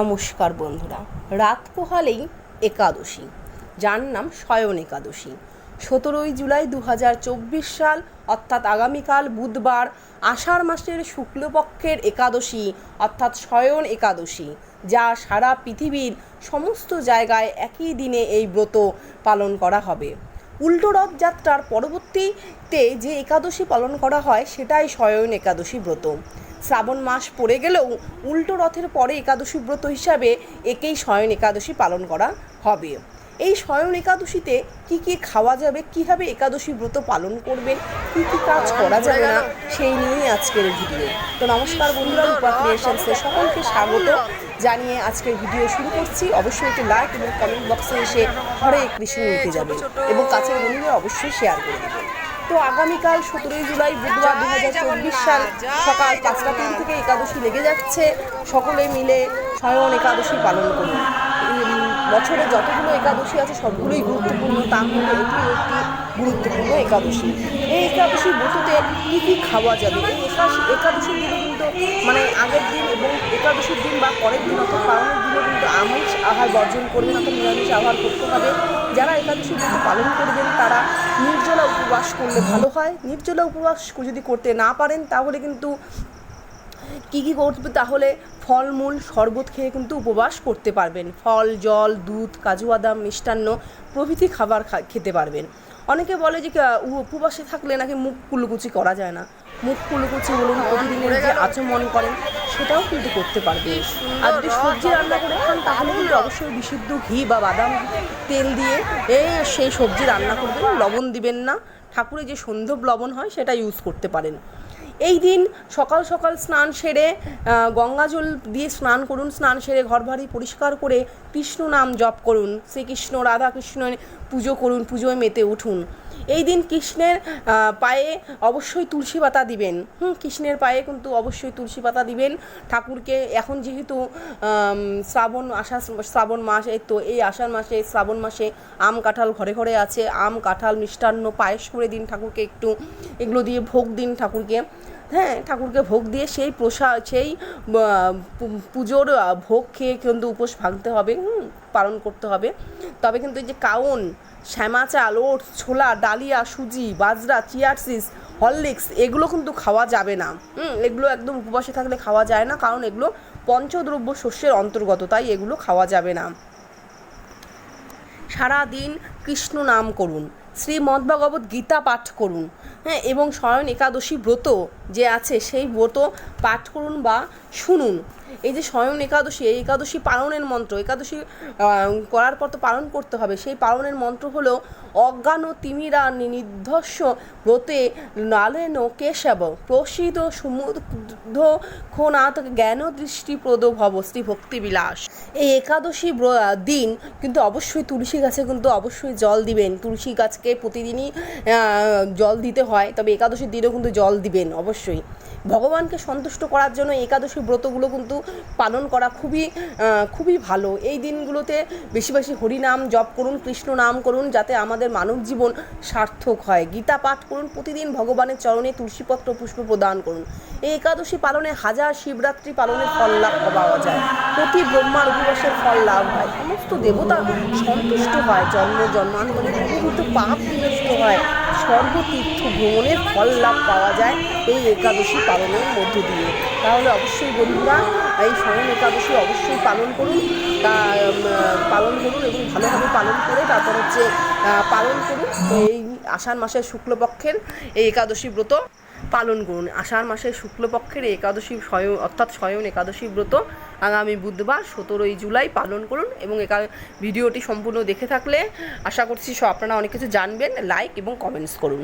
নমস্কার বন্ধুরা, রাত পোহালেই একাদশী, যার নাম শয়ন একাদশী। সতেরোই জুলাই দু হাজার চব্বিশ সাল, অর্থাৎ আগামীকাল বুধবার, আষাঢ় মাসের শুক্লপক্ষের একাদশী, অর্থাৎ শয়ন একাদশী, যা সারা পৃথিবীর সমস্ত জায়গায় একই দিনে এই ব্রত পালন করা হবে। উল্টো রথযাত্রার পরবর্তীতে যে একাদশী পালন করা হয়, সেটাই শয়ন একাদশী ব্রত। শ্রাবণ মাস পড়ে গেলেও উল্টো রথের পরে একাদশী ব্রত হিসাবে একেই শয়ন একাদশী পালন করা হবে। এই শয়ন একাদশীতে কি কি খাওয়া যাবে, কীভাবে একাদশী ব্রত পালন করবেন, কি কি কাজ করা যাবে না, সেই নিয়েই আজকের ভিডিও। তো নমস্কার বন্ধুরা, রূপা ক্রিয়েশনসে সকলকে স্বাগত। জানিয়ে আজকের ভিডিও শুরু করছি। অবশ্যই একটি লাইক এবং কমেন্ট বক্সে এসে হরে কৃষ্ণ লিখে যাবে এবং কাছের বন্ধুরা অবশ্যই শেয়ার করে দেবেন তো আগামীকাল সতেরোই জুলাই বুধবার দু হাজার চব্বিশ সাল সকাল পাঁচটা তিন থেকে একাদশী লেগে যাচ্ছে। সকলে মিলে স্বয়ন একাদশী পালন করুন। বছরে যতগুলো একাদশী আছে সবগুলোই গুরুত্বপূর্ণ। তার মধ্যে এটিও একটি গুরুত্বপূর্ণ একাদশী। এই একাদশী ব্রততে কী কী খাওয়া যাবে? এই একাদশী একাদশীর দিনে কিন্তু মানে আগের দিন এবং একাদশীর দিন বা পরের দিন অর্থাৎ আমিষ আহার বর্জন করবেন অর্থাৎ নিরামিষ আহার করতে হবে। যারা একাদশী ব্রত পালন করবেন, তারা নির্জলা উপবাস করলে ভালো হয়। নির্জলা উপবাস যদি করতে না পারেন, তাহলে কিন্তু কী কী করবে তাহলে ফলমূল, শরবত খেয়ে কিন্তু উপবাস করতে পারবেন। ফল, জল, দুধ, কাজু বাদাম, মিষ্টান্ন প্রভৃতি খাবার খেতে পারবেন। অনেকে বলে যে উপবাসে থাকলে নাকি মুখ কুলুকুচি করা যায় না। মুখ কুলুকুচি বলুন প্রতিদিনের যে আচমন করেন সেটাও কিন্তু করতে পারবে। আর যদি সবজি রান্না করে খান তাহলে কিন্তু অবশ্যই বিশুদ্ধ ঘি বা বাদাম তেল দিয়ে এই সেই সবজি রান্না করবেন লবণ দিবেন না। ঠাকুরের যে সন্ধব লবণ হয় সেটা ইউজ করতে পারেন। এই দিন সকাল সকাল স্নান সেরে গঙ্গা জল দিয়ে স্নান করুন স্নান সেরে ঘর বাড়ি পরিষ্কার করে কৃষ্ণ নাম জপ করুন। শ্রীকৃষ্ণ রাধা কৃষ্ণের পুজো করুন, পুজোয় মেতে উঠুন। এই দিন কৃষ্ণের পায়ে অবশ্যই তুলসী পাতা দিবেন। হুম, কৃষ্ণের পায়ে কিন্তু অবশ্যই তুলসী পাতা দিবেন। ঠাকুরকে এখন যেহেতু শ্রাবণ আষাঢ়, শ্রাবণ মাস, এই তো এই আষাঢ় মাসে, শ্রাবণ মাসে আম কাঁঠাল ঘরে ঘরে আছে। আম, কাঁঠাল মিষ্টান্ন, পায়েস করে দিন ঠাকুরকে একটু। এগুলো দিয়ে ভোগ দিন ঠাকুরকে। হ্যাঁ ঠাকুরকে ভোগ দিয়ে সেই প্রসাদ সেই পুজোর ভোগ খেয়ে কিন্তু উপোস ভাঙতে হবে হুম, পালন করতে হবে। তবে কিন্তু এই যে কাউন শ্যামা চাল ওট ছোলা ডালিয়া সুজি বাজরা চিয়ারসিস হরলিক্স এগুলো কিন্তু খাওয়া যাবে না। হুম এগুলো একদম উপবাসে থাকলে খাওয়া যায় না কারণ এগুলো পঞ্চদ্রব্য শস্যের অন্তর্গত তাই এগুলো খাওয়া যাবে না। সারা দিন কৃষ্ণ নাম করুন। শ্রীমদ্ ভগবত গীতা পাঠ করুন। হ্যাঁ এবং স্বয়ং একাদশী ব্রত যে আছে, সেই ব্রত পাঠ করুন বা শুনুন। এই যে স্বয়ং একাদশী, এই একাদশী পালনের মন্ত্র, একাদশী করার পর তো পালন করতে হবে। সেই পালনের মন্ত্র হলো, অজ্ঞান তিমিরা নির্ধস্য ব্রতে নালেন কেশব প্রসিদ সমুদ্ধ খোনাথ জ্ঞান দৃষ্টিপ্রদ ভব শ্রী ভক্তি বিলাস। এই একাদশী দিন কিন্তু অবশ্যই তুলসী গাছে কিন্তু অবশ্যই জল দিবেন। তুলসী গাছকে প্রতিদিনই জল দিতে হয়, তবে একাদশীর দিনও কিন্তু জল দিবেন, অবশ্যই। ভগবানকে সন্তুষ্ট করার জন্য একাদশী ব্রতগুলো কিন্তু পালন করা খুবই খুবই ভালো। এই দিনগুলোতে বেশি বেশি হরিনাম জপ করুন, কৃষ্ণ নাম করুন, যাতে আমাদের মানব জীবন সার্থক হয়। গীতা পাঠ করুন, প্রতিদিন ভগবানের চরণে তুলসীপত্র পুষ্প প্রদান করুন। এই একাদশী পালনে হাজার শিবরাত্রি পালনের ফল লাভ পাওয়া যায়। প্রতি ব্রহ্মার উপবাসের ফল লাভ হয়। সমস্ত দেবতা সন্তুষ্ট হয়, জন্ম জন্মান্তরে। বহুভূত পাপ বিনষ্ট হয়। স্বর্গতীর্থ ভ্রমণের ফল লাভ পাওয়া যায় এই একাদশী পালনের মধ্য দিয়ে। তাহলে অবশ্যই বন্ধুরা, এই স্বয়ং একাদশী অবশ্যই পালন করুন। তা পালন করুন এবং ভালোভাবে পালন করে তারপর হচ্ছে পালন করুন। এই আষাঢ় মাসের শুক্লপক্ষের এই একাদশী ব্রত পালন করুন। আষাঢ় মাসের শুক্লপক্ষের একাদশী স্বয়ং, অর্থাৎ স্বয়ং একাদশী ব্রত আগামী বুধবার, সতেরোই জুলাই পালন করুন এবং একা ভিডিওটি সম্পূর্ণ দেখে থাকলে আশা করছি আপনারা অনেক কিছু জানবেন। লাইক এবং কমেন্টস করুন।